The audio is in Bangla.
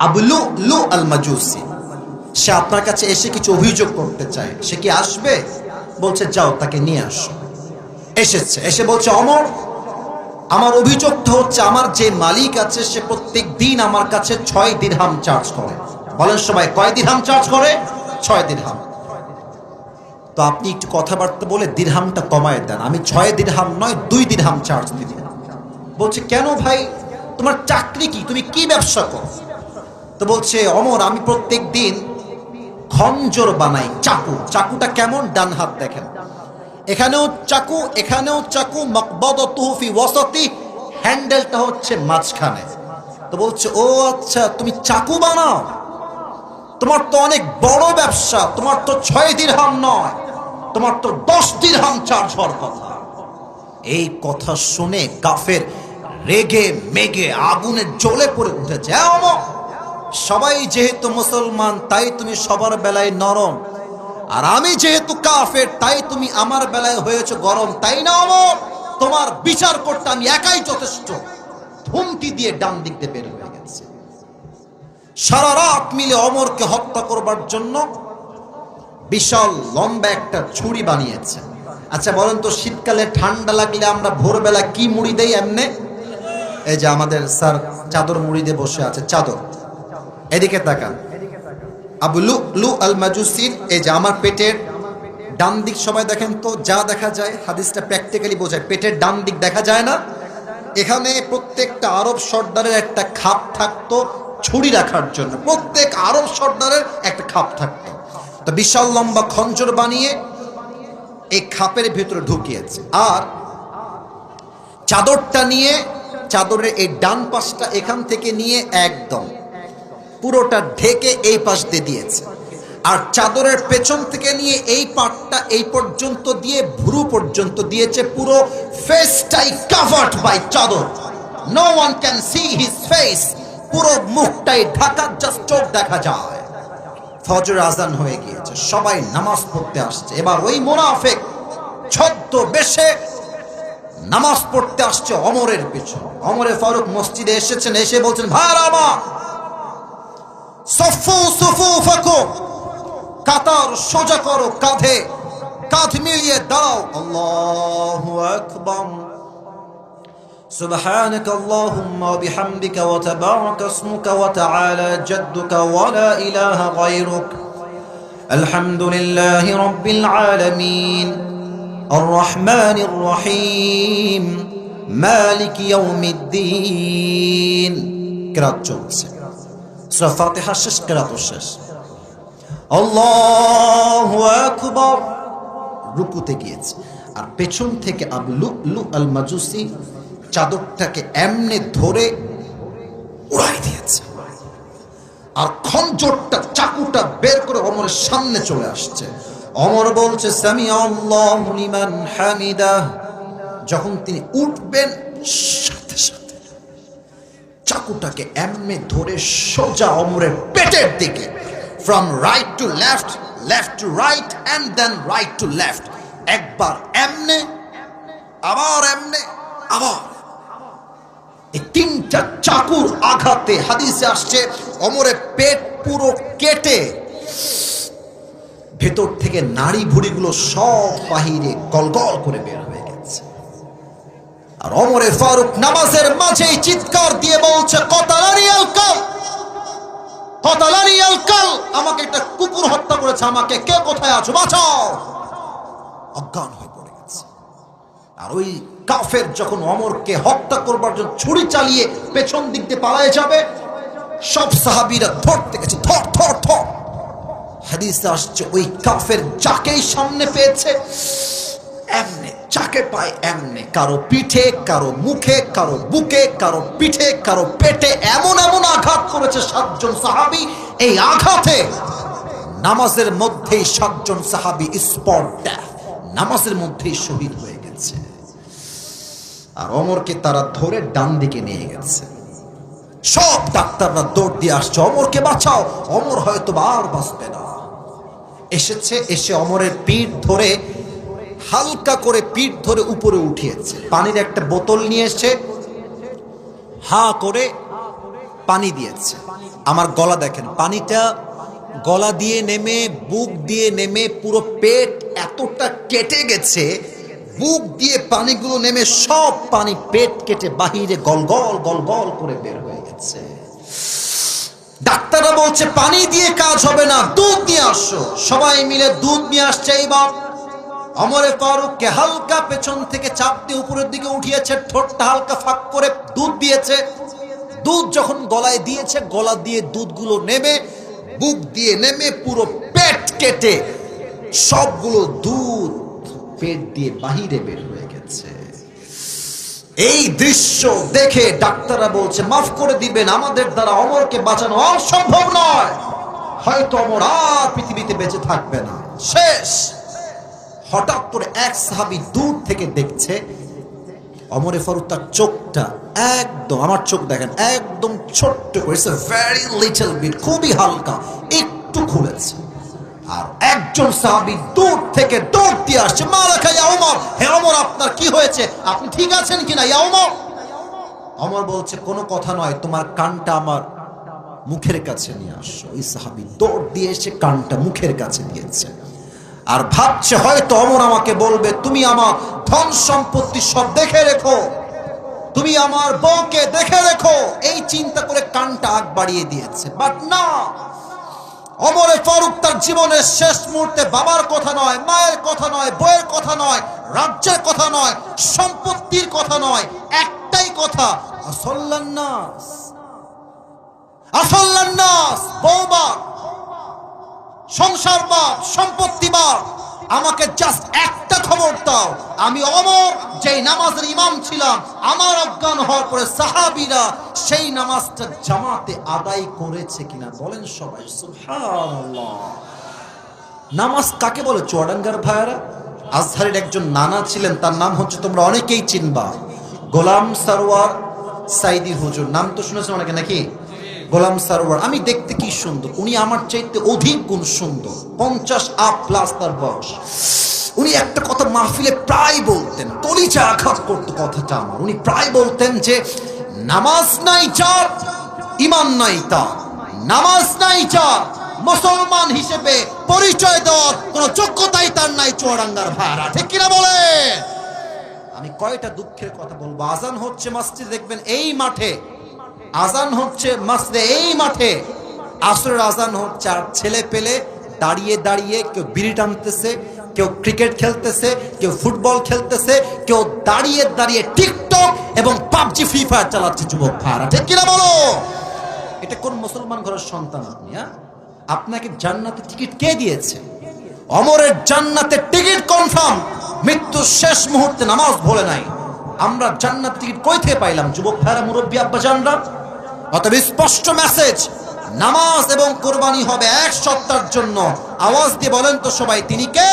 আবুলু লু আল মাজুসি সে আপনার কাছে এসে কিছু অভিযোগ করতে চায়। সে কি আসবে? বলছে, যাও, তাকে নিয়ে আসো। এসেছে। এসে বলছে, অমর, আমার অভিযোগটা হচ্ছে, আমার যে মালিক আছে, সে প্রত্যেক দিন আমার কাছে ছয় দিরহাম চার্জ করে। বলেন সবাই, কয় দিরহাম চার্জ করে? ছয় দিরহাম। তো আপনি একটু কথাবার্তা বলে দিরহামটা কমায় দেন। আমি ছয় দিরহাম নয়, দুই দিরহাম চার্জ দিব বলছে, কেন ভাই? তোমার চাকরি কি? তুমি কি ব্যবসা করো? তো বলছে, অমর, আমি প্রত্যেক দিন খঞ্জর বানাই, চাকু। চাকুটা কেমন? ডান হাত দেখেন। এখানেও চাকু এখানেও চাকু মকবদ তুহফি ওয়াসতি, হ্যান্ডেলটা হচ্ছে মাঝখানে। তো বলছে, ও আচ্ছা তুমি চাকু বানাও? তোমার তো অনেক বড় ব্যবসা, তোমার তো ছয় দিরহাম নয়, তোমার তো দশ দিরহাম চার্জ হওয়ার কথা। এই কথা শুনে কাফের রেগে মেগে আগুনে জ্বলে পড়ে উঠেছে। অমর সবাই যেহেতু মুসলমান, তাই তুমি সবার বেলায় নরম। আর আমি যেহেতু কাফের, তাই তুমি আমার বেলায় হয়েছে গরম। তাই না, অমর? তোমার বিচার করতে আমি একাই যথেষ্ট। ধুমকি দিয়ে ডান দিক বের হয়ে গেছে। সারা রাত মিলে অমরকে হত্যা করবার জন্য বিশাল লম্বা একটা ছুরি বানিয়েছে। আচ্ছা বলেন তো, শীতকালে ঠান্ডা লাগলে আমরা ভোরবেলা কি মুড়ি দেই এমনে? এই যে আমাদের স্যার চাদর মুড়ি দিয়ে বসে আছে, চাদর। এদিকে তাকান। আবু লু লু আল মাজুসির এই যে আমার পেটের ডান দিক সবাই দেখেন তো, যা দেখা যায়, হাদিসটা প্র্যাকটিক্যালি বোঝায়। পেটের ডান দিক দেখা যায় না। এখানে প্রত্যেকটা আরব সর্দারের একটা খাপ থাকতো ছুরি রাখার জন্য। প্রত্যেক আরব সর্দারের একটা খাপ থাকতো। তো বিশাল লম্বা খঞ্জর বানিয়ে এই খাপের ভেতরে ঢুকিয়েছে। আর চাদরটা নিয়ে, চাদরের এই ডান পাশটা এখান থেকে নিয়ে একদম পুরোটা ঢেকে এই পাশ দিয়ে দিয়েছে। আর চাদরের পেছন থেকে নিয়ে এই পাটটা এই পর্যন্ত দিয়ে ভুরু পর্যন্ত দিয়েছে পুরো ফেসটাই কাভার্ড বাই চাদর। No one can see his face পুরো মুখটাই ঢাকা জাস্ট চোখ দেখা যায়। ফজর আজান হয়ে গিয়েছে, সবাই নামাজ পড়তে আসছে। এবার ওই মোনাফেক ছদ্ম বেশে নামাজ পড়তে আসছে অমরের পিছনে। অমরে ফারুক মসজিদে এসেছেন, এসে বলছেন, ভাই আমার সফু সুফু ফাকু কাতার সোজা করো কাঁধে কাঁধ মিলিয়ে দাও আল্লাহু আকবার سبحانك اللهم وبحمدك وتبارك اسمك وتعالى جدك ولا إله غيرك الحمد لله رب العالمين الرحمن الرحيم مالك يوم الدين قراءة চলছে সূরা ফাতিহা শেষ, কেরাত শেষ। আল্লাহু আকবার। রুকুতে গিয়েছে। আর পেছন থেকে আবু লু আল মাজুসি চাদরটাকে এমনে ধরে উড়াই দিয়েছে। আর খঞ্জরটা, চাকুটা বের করে অমরের সামনে চলে আসছে। অমর বলছে সামি আল্লাহ লিমান হামিদা। যখন তিনি উঠবেন, সাথে সাথে চাকুটাকে এমনে ধরে সোজা অমরের পেটের দিকে। From right to left left to right and then right to left একবার এমনে, আবার এমনে, আবার। এই তিনটা চাকুর আঘাতে হাদিসে আসছে, অমরের পেট পুরো কেটে। ভেতর থেকে নাড়ি ভুড়িগুলো সব বাহিরে গলগল করে বের আর অমরে ফারুক নামাজের মাঝেই চিৎকার দিয়ে বলছে আমাকে একটা কুকুর হত্যা করেছে, আমাকে কে কোথায় আছো, বাঁচাও। অজ্ঞান হয়ে পড়ে গেছে। আর ওই কাফের যখন অমরকে হত্যা করবার জন্য ছুরি চালিয়ে পেছন দিক দিয়ে পালায় যাবে, সব সাহাবিরা ধরতে গেছে, ধর ধর ধর। হাদিসে আসছে, ওই কাফের যাকেই সামনে পেয়েছে, এমনে যাকে পায় এমনে, কারও পিঠে, কারও মুখে, কারও বুকে, কারও পিঠে, কারও পেটে এমন এমন আঘাত করেছে সাতজন সাহাবি। এই আঘাতে নামাজের মধ্যেই সাতজন সাহাবি স্পট নামাজের মধ্যেই শহীদ হয়ে গেছে। আর অমরকে তারা ধরে ডান দিকে নিয়ে গেছে। সব ডাক্তাররা দৌড় দিয়ে আসছে, অমরকে বাঁচাও, অমর হয়তো আর বাঁচবে না। এসেছে, এসে অমরের পিঠ ধরে হালকা করে পিঠ ধরে উপরে উঠিয়েছে। পানির একটা বোতল নিয়ে এসে হা করে পানি দিয়েছে। আমার গলা দেখেন, পানিটা গলা দিয়ে নেমে, বুক দিয়ে নেমে, পুরো পেট এতটা কেটে গেছে, বুক দিয়ে পানিগুলো নেমে, সব পানি পেট কেটে বাহিরে গল গল গল গল করে বের হয়ে গেছে। ডাক্তাররা বলছে, পানি দিয়ে কাজ হবে না, দুধ নিয়ে আসো। সবাই মিলে দুধ নিয়ে আসছে এইবার। অমরে ফারুককে হালকা পেছন থেকে চাপ দিয়ে উপরের দিকে উঠিয়েছে, ঠোঁটটা হালকা ফাঁক করে দুধ দিয়েছে। দুধ যখন গলায় দিয়েছে, গলা দিয়ে দুধগুলো নেমে বুক দিয়ে নেমে পুরো পেট কেটে সবগুলো দুধ পেট দিয়ে বাহিরে বের হয়ে গেছে। এই দৃশ্য দেখে ডাক্তাররা বলছে, মাফ করে দিবেন, আমাদের দ্বারা অমরকে বাঁচানো অসম্ভব নয়। হয়তো অমর আর পৃথিবীতে বেঁচে থাকবে না। শেষ। হঠাৎ করে এক সাহাবি দূর থেকে দেখছে, অমরে ফারুক তার চোখটা একদম, আমার চোখ দেখেন, একদম ছোট্ট করে ভেরি লিটল বিট খুবই হালকা, একটু খুলেছে। আর একজন সাহাবি দূর থেকে দৌড় দিয়ে আসছে মা ইয়া অমর হে অমর আপনার কি হয়েছে? আপনি ঠিক আছেন কিনা, ইয়া অমর অমর বলছে, কোনো কথা নয়, তোমার কানটা আমার মুখের কাছে নিয়ে আসো। ওই সাহাবি দৌড় দিয়ে এসে কানটা মুখের কাছে দিয়েছে। আর ভাবছে হয়তো অমর আমাকে বলবে, তুমি আমার ধন সম্পত্তি সব দেখে রেখো। তুমি আমার বউকে দেখে রেখো। এই চিন্তা করে কানটা আগ বাড়িয়ে দিয়েছে। বাট না, অমরে ফারুক তার জীবনের শেষ মুহূর্তে বাবার কথা নয়, মায়ের কথা নয় বইয়ের কথা নয়, রাজ্যের কথা নয়, সম্পত্তির কথা নয়, একটাই কথা আসল্লান্নাস আসল্লান্নাস বউবাক সংসার বাপ সম্পত্তি বাপ আমাকে জাস্ট একটা খবর দাও। আমি অমর, যেই নামাজের ইমাম ছিলাম, আমার অজ্ঞান হওয়ার পরে সাহাবিরা সেই নামাজটা জামাতে আদায় করেছে কিনা বলেন সবাই নামাজ কাকে বলে, চুয়াডাঙ্গার ভাইয়ারা? আজহারের একজন নানা ছিলেন, তার নাম হচ্ছে তোমরা অনেকেই চিনবা। গোলাম সারোয়ার সাইদি হুজুর, নাম তো শুনেছেন অনেকে নাকি? গোলাম সারোয়ার, আমি দেখতে কি সুন্দর। উনি আমার চাইতে অধিক গুণ সুন্দর। পঞ্চাশ আপ প্লাস তার বয়স। উনি একটা কথা মাহফিলে প্রায় বলতেন কলিজা আঘাত করতো কথাটা আমার। উনি প্রায় বলতেন যে, নামাজ নাই চার, ইমান নাই তার। নামাজ নাই চার, মুসলমান হিসেবে পরিচয় দেওয়ার কোন যোগ্যতাই তার নাই চুয়াডাঙ্গার ভাড়া। ঠিক কিনা বলে? আমি কয়টা দুঃখের কথা বলব। আজান হচ্ছে, মসজিদ দেখবেন এই মাঠে আজান হচ্ছে মসজিদে এই মাঠে। আসরের আজান হচ্ছে আর ছেলে পেলে দাঁড়িয়ে দাঁড়িয়ে কেউ বিড়ি টানতেছে, কেউ ক্রিকেট খেলতেছে, কেউ ফুটবল খেলতেছে, কেউ দাঁড়িয়ে দাঁড়িয়ে টিকটক এবং পাবজি, ফ্রি ফায়ার চালাচ্ছে যুবক ভাড়া ঠিক কিনা বলো? এটা কোন মুসলমান ঘরের সন্তান আপনি হ্যাঁ? আপনাকে জান্নাতে টিকিট কে দিয়েছে? অমরের জান্নাতে টিকিট কনফার্ম। মৃত্যুর শেষ মুহূর্তে নামাজ ভোলে নাই। আমরা জান্নাত টিকিট কই থেকে পাইলাম? যুবক ভাইরা মুরব্বী আব্বা জানরা? অতএব স্পষ্ট মেসেজ নামাজ এবং কোরবানি হবে এক সপ্তাহের জন্য। আওয়াজ দিয়ে বলেন তো সবাই, তিনি কে?